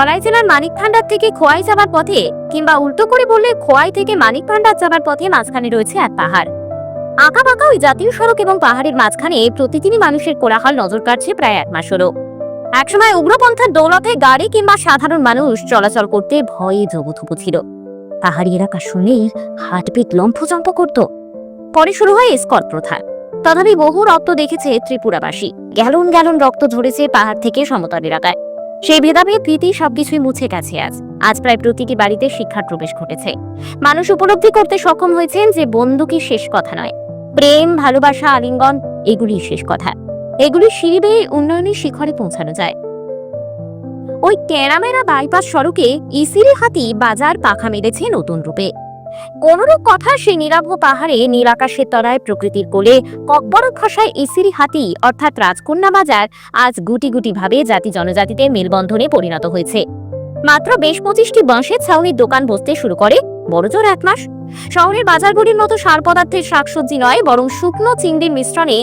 ধলাই জেলার মানিক ভান্ডার থেকে খোয়াই যাবার পথে কিংবা উল্টো করে বললে খোয়াই থেকে মানিক ভান্ডার যাবার পথে মাঝখানে রয়েছে এক পাহাড়। আঁকা বাঁকা ওই জাতীয় সড়ক এবং পাহাড়ের মাঝখানে প্রতিদিনই মানুষের কোলাহল নজর কাটছে প্রায় এক মাস হলো একসময় উগ্রপন্থার দৌলতে গাড়ি কিংবা সাধারণ মানুষ চলাচল করতে ভয়ে জবুথুবু ছিল। পাহাড়ি এলাকা শুনে হার্টবিট লম্ফজম্প করত। পরে শুরু হয় স্কট প্রথা তথাপি বহু রক্ত দেখেছে ত্রিপুরাবাসী। গ্যালন গ্যালন রক্ত ঝরেছে পাহাড় থেকে সমতল এলাকায়। সেই ভেদাভেদ ভীতি সবকিছুই মুছে গেছে আজ। আজ প্রায় প্রতিটি বাড়িতে শিক্ষার প্রবেশ ঘটেছে। মানুষ উপলব্ধি করতে সক্ষম হয়েছেন যে বন্দুকই শেষ কথা নয়। প্রেম, ভালোবাসা, আলিঙ্গন এগুলি শেষ কথা। এগুলি সিঁড়ি বেয়ে উন্নয়নের শিখরে পৌঁছানো যায়। ওই টেরামেরা বাইপাস সড়কে ইসিরি হাতি বাজার পাখা মেরেছে নতুন রূপে। কোনরূপ কথা সেই নীলাভ পাহাড়ে নীল আকাশের তলায় প্রকৃতির কোলে ককবর খসায় ইসিরি হাতি, অর্থাৎ রাজকন্যা বাজার, আজ গুটি গুটি ভাবে জাতি জনজাতিতে মেলবন্ধনে পরিণত হয়েছে। মাত্র বেশ পঁচিশটি বাঁশের ছাউনির দোকান বসতে শুরু করে, বড়জোর এক মাস। শহরের বাজারগুলির মতো সার পদার্থের শাকসবজি নয়, বরং শুকনো চিংড়ির মিশ্রণে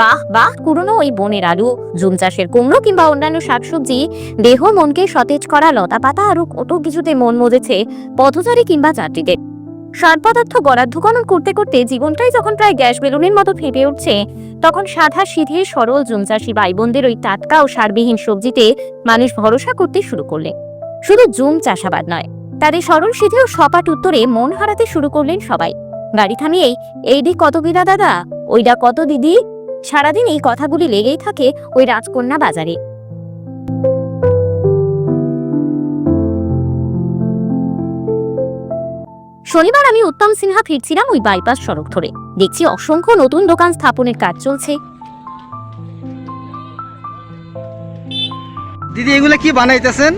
বাহ বাহ, পুরনো ওই বনের আলু, জুম চাষের কুমড়ো কিংবা অন্যান্য শাকসবজি, দেহ মনকে সতেজ করা লতা পাতা আরও কত কিছুতে মন মজেছে পথচারী কিংবা যাত্রীদের। সার পদার্থ বরাদ্দকরণ করতে করতে জীবনটাই যখন প্রায় গ্যাস বেলুনের মতো ফেপে উঠছে, তখন সাদা সিধে সরল জুমচাষী ভাই বোনদের ওই টাটকা ও সারবিহীন সবজিতে মানুষ ভরসা করতে শুরু করলেন। শুধু জুম চাষাবাদ নয়, তাদের সরল সিধে ও সপাট উত্তরে মন হারাতে শুরু করলেন সবাই। গাড়ি থামিয়েই, এই দিক কত বিদা দাদা? ওইটা কত দিদি? সারাদিন এই কথাগুলি লেগেই থাকে ওই রাজকন্যা বাজারে। শনিবার আমি উত্তম সিনহা ফিরছিলাম ওই বাইপাস সড়ক ধরে। দেখছি অসংখ্য নতুন দোকান স্থাপনের কাজ চলছে। দিদি, এগুলো কি বানাইতেছেন?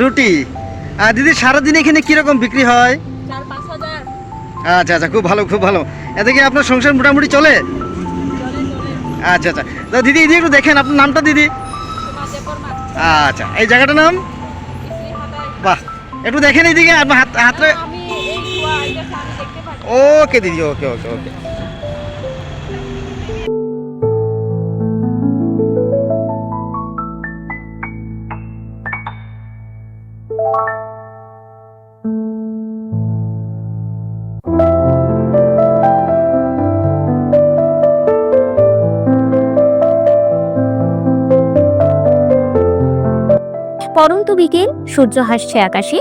রুটি। আর দিদি, সারাদিন এখানে কীরকম বিক্রি হয়? আচ্ছা আচ্ছা খুব ভালো খুব ভালো। এতে কি আপনার সংসার মোটামুটি চলে? আচ্ছা আচ্ছা। তো দিদি এদিকে একটু দেখেন, আপনার নামটা দিদি? আচ্ছা এই জায়গাটার নাম? বাহ, একটু দেখেন আপনার হাত হাতটা ওকে দিদি ওকে ওকে ওকে পরন্ত বিকেল সূর্য হাসছে আকাশে।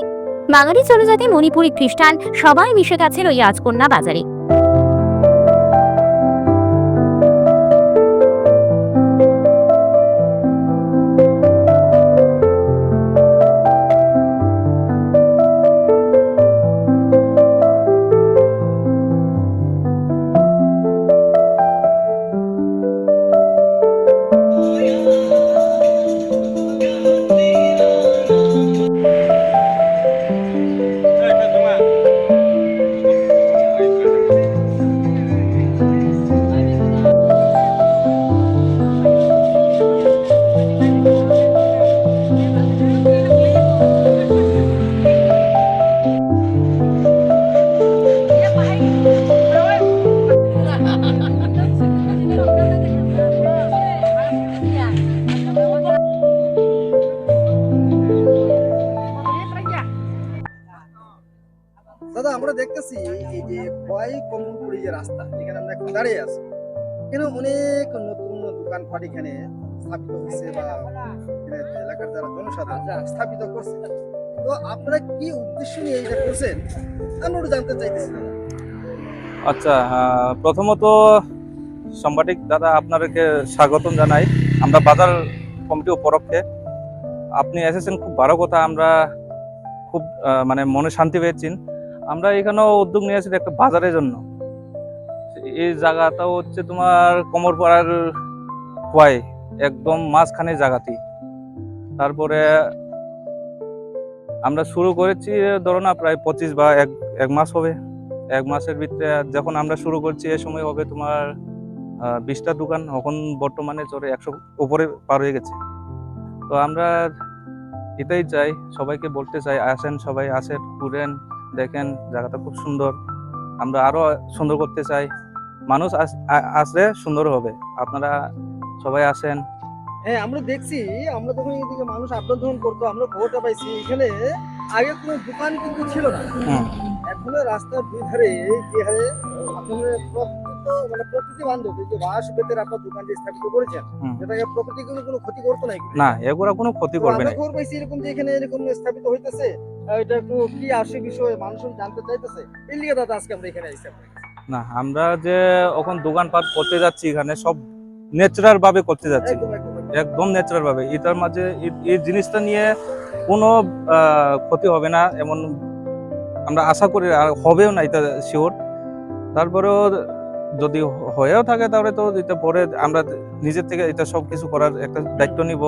বাঙালি জনজাতি মণিপুরি খ্রিস্টান সবাই মিশে গেছেন ওই রাজকন্যা বাজারে। আমরা দেখতেছি এই যে খোয়াই কমলপুরি যে রাস্তা যেখানে আমরা এখন দাঁড়িয়ে আছি। এখানে অনেক নতুন দোকানপাট এখানে স্থাপিত হয়েছে বা এখানে এলাকার যারা জনসাধারণ স্থাপিত করছে। তো আপনারা কি উদ্দেশ্য নিয়ে এটা করছেন? আমি ওটা জানতে চাইতেছি। আচ্ছা প্রথমত সাংবাদিক দাদা আপনাদেরকে স্বাগতম জানাই। আমরা বাজার কমিটি উপলক্ষে আপনি এসেছেন খুব ভালো কথা। আমরা খুব আহ, মানে মনে শান্তি পেয়েছেন আমরা এখানেও উদ্যোগ নিয়েছি একটা বাজারের জন্য। এই জায়গাটাও হচ্ছে তোমার কমরপাড়ার খোয়াই একদম মাঝখানে জায়গাতেই তারপরে আমরা শুরু করেছি, ধরো না, প্রায় পঁচিশ বা এক এক মাস হবে। এক মাসের ভিতরে যখন আমরা শুরু করছি, এ সময় হবে তোমার বিশটা দোকান। এখন বর্তমানে চলে একশো উপরে পার হয়ে গেছে। তো আমরা এটাই চাই, সবাইকে বলতে চাই, আসেন সবাই, আসেন, ঘুরেন। দেখেন জায়গাটা খুব সুন্দর। আমরা আরও সুন্দর করতে চাই। মানুষ আস- আসলে সুন্দর হবে। আপনারা সবাই আসেন। হ্যাঁ আমরা দেখছি আমরা যখন এদিকে মানুষ আবেদন করতো আমরা খবরটা পাইছি এখানে আগে কোনো দোকান কিন্তু ছিল না। এখন রাস্তার দুই ধারে যে হারে মানে প্রকৃতি বান্ধব যে বাঁশ বেতের আপনার দোকানটি স্থাপিত করেছেন হুম। যেটাকে প্রকৃতি কোনো ক্ষতি করতো না এগুলো। না এগুলা কোনো ক্ষতি করবে না খবর পাইছি এরকম যে এখানে এরকম স্থাপিত হইতেছে। এটা কি আসে বিষয়ে মানুষ জানতে চাইতেছে। এই লিগে দাদা আজকে আমরা এখানে কাছে। না আমরা যে এখন দোকানপাট করতে যাচ্ছি এখানে সব ন্যাচারাল ভাবে করতে যাচ্ছি। একদম ন্যাচারাল ভাবে। এটার মাঝে এই- এই জিনিসটা নিয়ে কোনো ক্ষতি হবে না এমন আমরা আশা করি আর হবেও না এটা শিওর তারপরেও যদি হয়েও থাকে তাহলে তো এটা পরে আমরা নিজের থেকে এটা সব কিছু করার একটা দায়িত্ব নিব।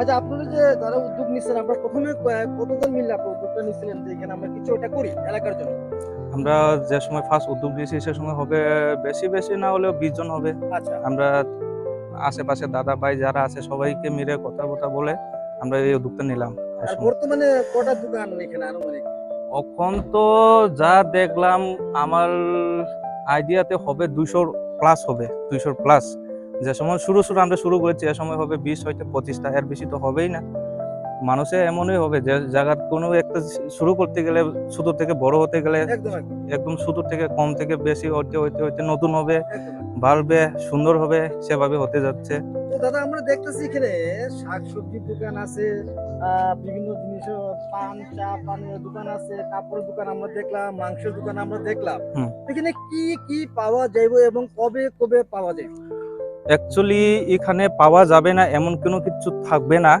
আচ্ছা আপনারা যে যারা উদ্যোগ নিচ্ছেন আপনারা প্রথমে কতজন মিললে আপনার উদ্যোগটা নিচ্ছিলেন যে এখানে আমরা কিছু এটা করি এলাকার জন্য? আমরা যে সময় ফার্স্ট উদ্যোগ দিয়েছি সে সময় হবে বেশি বেশি না হলেও বিশ জন হবে। আচ্ছা। আমরা আশেপাশে দাদা ভাই যারা আছে সবাইকে মিলে কথা কথা বলে আমরা এই উদ্যোগটা নিলাম। আর বর্তমানে কটা দোকান এখানে আনুমানিক? এখন তো যা দেখলাম আমার আইডিয়াতে হবে দুইশোর প্লাস হবে দুইশোর প্লাস যে সময় শুরু শুরু আমরা শুরু করেছি এ সময় হবে বিশ হয়তো পঁচিশটা এর বেশি তো হবেই না। মানুষে এমনই হবে যে জায়গার কোনো একটা শুরু করতে গেলে ছোট থেকে বড় হতে গেলে একদম একদম। একদম থেকে কম থেকে বেশি হইতে হইতে হইতে নতুন হবে বাড়বে সুন্দর হবে সেভাবে হতে যাচ্ছে। তো দাদা আমরা দেখতেছি এখানে শাক সবজির দোকান আছে বিভিন্ন জিনিসের পান চা পানের দোকান আছে কাপড়ের দোকান আমরা দেখলাম মাংসের দোকান আমরা দেখলাম। এখানে কি কি পাওয়া যাইবে এবং কবে কবে পাওয়া যাবে অ্যাকচুয়ালি এখানে পাওয়া যাবে না এমন কোনো কিছু থাকবে না।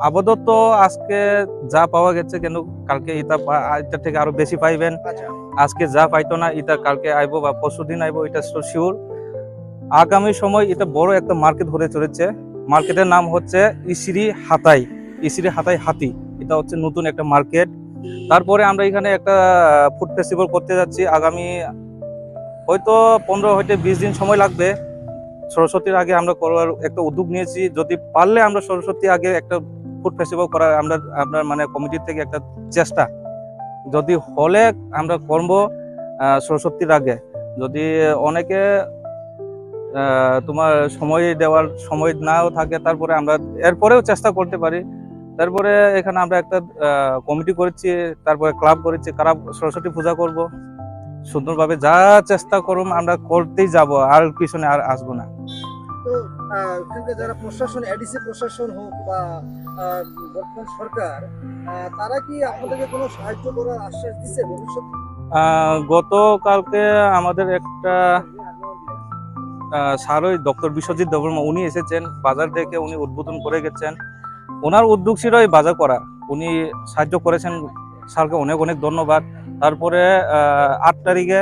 আপাতত আজকে যা পাওয়া গেছে কিন্তু কালকে এটা এটা থেকে আরও বেশি পাইবেন। আচ্ছা। আজকে যা পাইতো না এটা কালকে আইবো বা পরশু দিন আইবো এটা শিওর আগামী সময় এটা বড় একটা মার্কেট হতে চলেছে। মার্কেটের নাম হচ্ছে ইসিরি হাতাই। ইসিরি হাতাই হাতি। এটা হচ্ছে নতুন একটা মার্কেট তারপরে আমরা এখানে একটা ফুড ফেস্টিভ্যাল করতে যাচ্ছি। আগামী হয়তো পনেরো হইতে বিশ দিন সময় লাগবে। সরস্বতীর আগে আমরা করার একটা উদ্যোগ নিয়েছি। যদি পারলে আমরা সরস্বতী আগে একটা ফুড ফেস্টিভ্যাল করার আমরা আপনার মানে কমিটির থেকে একটা চেষ্টা। যদি হলে আমরা করব সরস্বতীর আগে। যদি অনেকে তোমার সময় দেওয়ার, সময় নাও থাকে, তারপরে আমরা এরপরেও চেষ্টা করতে পারি। তারপরে এখানে আমরা একটা কমিটি করেছি, তারপরে ক্লাব করেছি, কারা সরস্বতী পূজা করব। সুন্দরভাবে যা চেষ্টা করুম আমরা করতেই যাব আর পিছনে আর আসব না। তো ওখানকার যারা প্রশাসন এডিসি প্রশাসন হোক বা বর্তমান সরকার তারা কি আপনাদেরকে কোনো সাহায্য করার আশ্বাস দিচ্ছে ভবিষ্যতে? আহ, গতকালকে আমাদের একটা স্যারই ডক্টর বিশ্বজিৎ উনি এসেছেন বাজার দেখে উনি উদ্বোধন করে গেছেন। ওনার উদ্যোগ ছিল এই বাজার করা। উনি সাহায্য করেছেন স্যারকে অনেক অনেক ধন্যবাদ। তারপরে আট তারিখে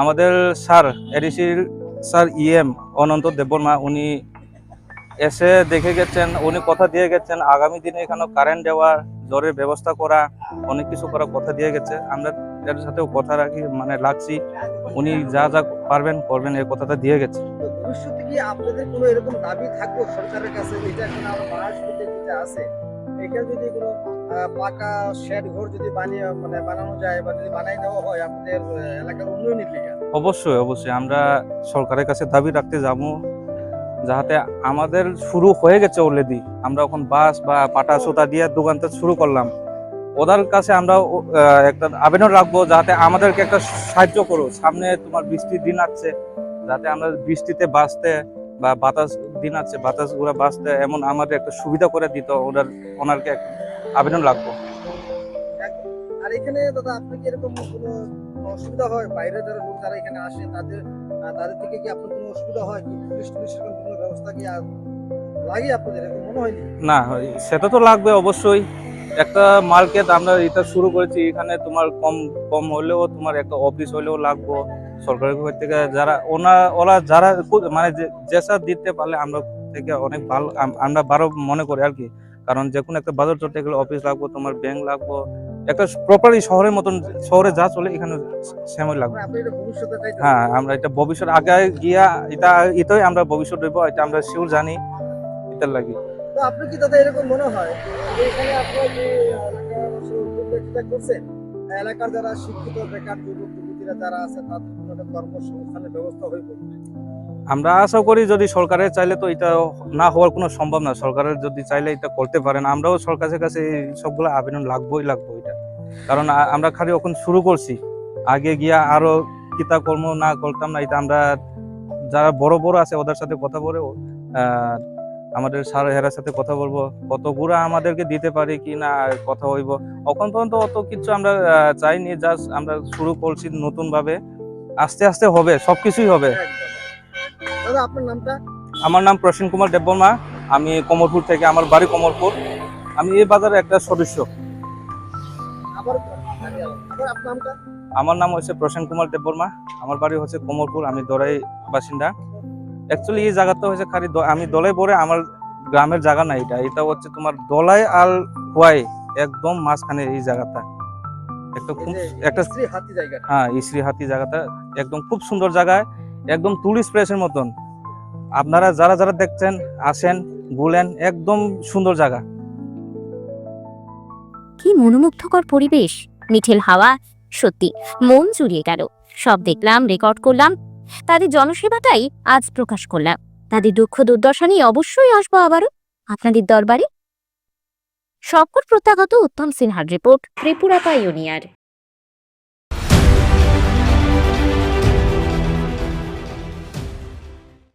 আমাদের স্যার এডিসির স্যার ইএম অনন্ত দেববর্মা, উনি এসে দেখে গেছেন, উনি কথা দিয়ে গেছেন, আগামী দিনে এখানে কারেন্ট দেওয়ার, জলের ব্যবস্থা করা, অনেক কিছু করার কথা দিয়ে গেছে। আমরা এর সাথেও কথা রাখি মানে লাগছি উনি যা যা পারবেন করবেন এই কথাটা দিয়ে গেছে। ভবিষ্যতে কি আপনাদের কোনো এরকম দাবি থাকবে সরকারের কাছে যেটা এখন আমার আছে? এখানে যদি কোনো পাকা শেড ঘর যদি বানিয়ে মানে বানানো যায় বা যদি বানাই দেওয়া হয়, আমাদের এলাকার উন্নয়নের লিগে। অবশ্যই অবশ্যই। আমরা সরকারের কাছে দাবি রাখতে যাব যাতে আমাদের শুরু হয়ে গেছে অলরেডি আমরা এখন বাস বা পাটা সুতা দিয়ে দোকানটা শুরু করলাম। ওদের কাছে আমরা একটা আবেদন রাখব যাতে আমাদেরকে একটা সাহায্য করো সামনে তোমার বৃষ্টির দিন আছে যাতে আমরা বৃষ্টিতে বাঁচতে বা বাতাস দিন আছে বাতাসগুলা বাঁচতে এমন আমাদের একটা সুবিধা করে দিত ওনার ওনারকে আবেদন রাখব আর এখানে দাদা আপনি কি এরকম কোনো অসুবিধা হয়? বাইরে যারা লোক যারা এখানে আসে তাদের তাদের থেকে কি আপনার কোনো অসুবিধা হয় কি? পুলিশ টুলিশের কোনো ব্যবস্থা কি লাগে আপনাদের? এরকম মনে হয়নি না সেটা তো লাগবে অবশ্যই। একটা মার্কেট আমরা এটা শুরু করেছি এখানে তোমার কম কম হলেও তোমার একটা অফিস হলেও লাগবো। সরকারের ঘর থেকে যারা ওনা ওরা যারা মানে যেসা দিতে পারলে আমরা থেকে অনেক ভালো আমরা ভালো মনে করি আর কি। কারণ যে কোনো একটা বাজার চলতে গেলে অফিস লাগবো তোমার ব্যাংক লাগবো একটা প্রপারলি শহরের মতন শহরে যা চলে এখানে সময় লাগবে। এটা হ্যাঁ আমরা এটা ভবিষ্যৎ আগে গিয়া এটা এটাই আমরা ভবিষ্যৎ হইব এটা আমরা শিওর জানি এটার লাগি। তো আপনি কি দাদা এরকম মনে হয় এখানে আপনার যে এলাকাবাসী করছেন এলাকার যারা শিক্ষিত বেকার যুবক যুবতীরা যারা আছে তাদের কর্মসংস্থানের ব্যবস্থা হইব? আমরা আশা করি যদি সরকারের চাইলে তো এটা না হওয়ার কোনো সম্ভব না। সরকারের যদি চাইলে এটা করতে পারেন, আমরাও সরকারের কাছে সবগুলো আবেদন লাগবোই লাগবো এটা। কারণ আমরা খালি এখন শুরু করছি। আগে গিয়া আরও কিতা কর্ম না করতাম না, এটা আমরা যারা বড় বড় আছে ওদের সাথে কথা বলে আমাদের স্যার হেরার সাথে কথা বলব। কতগুলো আমাদেরকে দিতে পারে কি না কথা হইব। এখন পর্যন্ত অত কিছু আমরা চাইনি, জাস্ট আমরা শুরু করছি নতুনভাবে। আস্তে আস্তে হবে, সবকিছুই হবে। একদম। দাদা আপনার নামটা? আমার নাম প্রসেন কুমার দেববর্মা। আমি কোমরপুর থেকে আমার বাড়ি কোমরপুর আমি এই বাজারের একটা সদস্য। আমার নাম হচ্ছে প্রসেন কুমার দেববর্মা। আমার বাড়ি হচ্ছে কোমরপুর আমি দরাই বাসিন্দা। অ্যাকচুয়ালি এই জায়গাটা হচ্ছে খালি আমি দলাই পরে আমার গ্রামের জায়গা না এটা। এটা হচ্ছে তোমার দলাই আল খোয়াই একদম মাঝখানে এই জায়গাটা। একটা খুব একটা শ্রী হাতি জায়গাটা। হ্যাঁ ইসরি হাতি জায়গাটা। একদম খুব সুন্দর জায়গায় একদম টুরিস্ট প্লেসের মতন। আপনারা যারা যারা দেখছেন, আসেন, ঘুরেন, একদম সুন্দর জায়গা। কি মনোমুগ্ধকর পরিবেশ। মিঠেল হাওয়া, সত্যি, মন জুড়িয়ে গেল। সব দেখলাম, রেকর্ড করলাম। তাদের জনসেবাটাই আজ প্রকাশ করলাম। তাদের দুঃখ দুর্দশা নিয়ে অবশ্যই আসব আবারও আপনাদের দরবারে। সকল প্রত্যাগত উত্তম সিনহার রিপোর্ট, ত্রিপুরা পাইওনিয়ার।